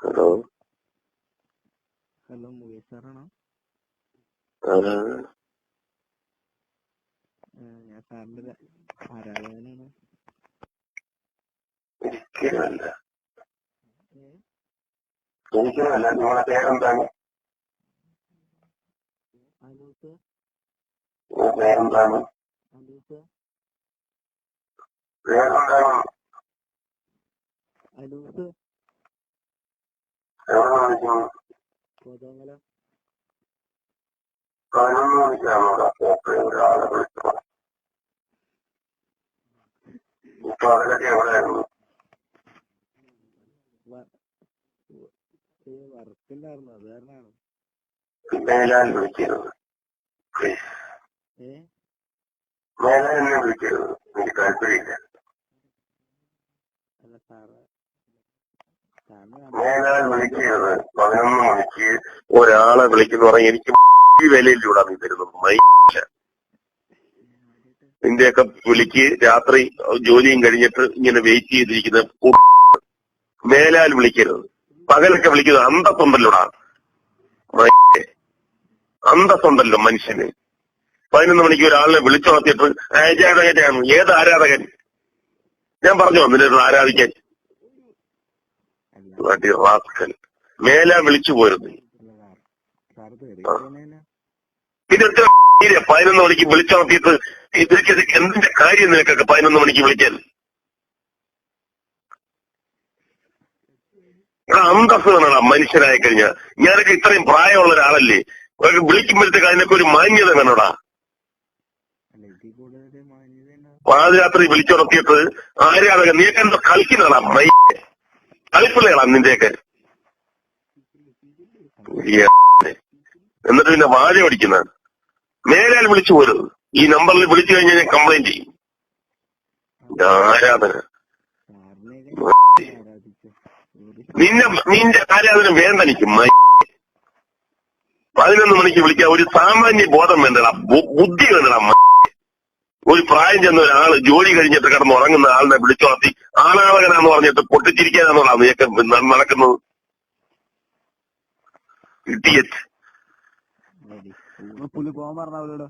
Hello hello Mukesh സാറാണോ? ഞാൻ സാറിന്റെ ആരാധകനാണ്. ഒരിക്കലുമല്ല ഒരിക്കലുമല്ല നിങ്ങളുടെ പേരെന്താണ്? പേരെന്താണ്? പേരെന്താണ്? അനൂസ് എവിടെ വിളിക്കുന്നു കോതമംഗലം പതിനൊന്ന് മണിക്കാണോ ഒരാളെ വിളിച്ചത് ഇപ്പൊ അതിലൊക്കെ എവിടെയായിരുന്നു വർക്കില്ലായിരുന്നു അത് കാരണമാണ് മേലാൽ വിളിക്കരുത് മേലാൽ എന്നെ വിളിക്കരുത് എനിക്ക് താല്പര്യമില്ല അല്ല സാറ് മേലാൽ വിളിക്കരുത് പതിനൊന്ന് മണിക്ക് ഒരാളെ വിളിക്കുന്ന പറഞ്ഞാൽ എനിക്ക് ഈ വിലയിലൂടെ നീ തരുന്നത് മൈല നിന്റെയൊക്കെ വിളിക്ക് രാത്രി ജോലിയും കഴിഞ്ഞിട്ട് ഇങ്ങനെ വെയിറ്റ് ചെയ്തിരിക്കുന്ന മേലാൽ വിളിക്കരുത്. പകലൊക്കെ വിളിക്കുന്നത് അന്തസ്സുണ്ടല്ലോടാ അന്തസ്വന്തല്ലോ മനുഷ്യന്. പതിനൊന്ന് മണിക്ക് ഒരാളിനെ വിളിച്ചുണർത്തിയിട്ട് ആരാധകനാണ് ഏത് ആരാധകൻ? ഞാൻ പറഞ്ഞു നിന്നെ ആരാധിക്കാൻ. അല്ല bloody മേല വിളിച്ചു പോയിരുന്നു പിന്നെ എത്ര പതിനൊന്ന് മണിക്ക് വിളിച്ചുണർത്തിയിട്ട് ഇതൊക്കെ ഇത് എന്തിന്റെ കാര്യം നിനക്കൊക്കെ പതിനൊന്ന് മണിക്ക് വിളിക്കാൻ? എടാ അന്തസ് വേണടാ മനുഷ്യനായി കഴിഞ്ഞാൽ ഞാനൊക്കെ ഇത്രയും പ്രായമുള്ള ഒരാളല്ലേ. ഒരു വിളിക്കുമ്പോഴത്തേക്ക് അതിനൊക്കെ ഒരു മാന്യത വേണോടാ. പാതിരാത്രി വിളിച്ചുണർത്തിയിട്ട് ആരാധകൻ നീക്കെന്തോ കളിക്കുന്നതാണ് മൈ കളിപ്പിള്ളയാടാ നിന്റെയൊക്കെ. എന്നിട്ട് പിന്നെ വാഴ ഓടിക്കുന്ന മേലാൽ വിളിച്ചു പോരുത്. ഈ നമ്പറിൽ വിളിച്ചു കഴിഞ്ഞാൽ ഞാൻ കംപ്ലൈന്റ് ചെയ്യും. ആരാധന. നിന്നെ നിന്റെ ആരാധന വേണ്ട എനിക്ക് പതിനൊന്ന് മണിക്ക് വിളിക്കാൻ ഒരു സാമാന്യ ബോധം വേണ്ടടാ. ബുദ്ധി വേണ്ടടാ ഒരു പ്രായം ചെന്ന ഒരാൾ ജോലി കഴിഞ്ഞിട്ട് കിടന്ന് ഉറങ്ങുന്ന ആളിനെ വിളിച്ചുണർത്തി ആണാളകനാന്ന് പറഞ്ഞിട്ട് പൊട്ടിച്ചിരിക്കാനാണോടാ നീയൊക്കെ ന- നടക്കുന്നത്. ഇടിയറ്റ് പോകാൻ പറഞ്ഞ അവരോട്